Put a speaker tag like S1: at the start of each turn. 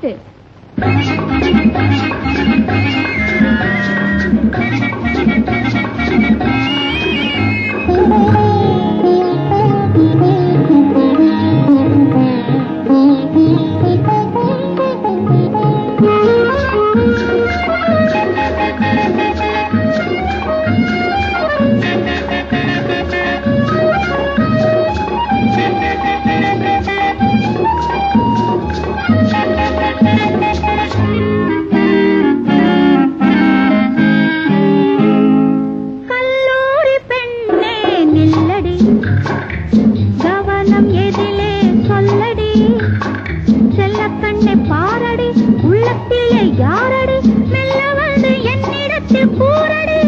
S1: 对。யாரடி? மெல்ல வந்து என்னிடத்தில் பூரடி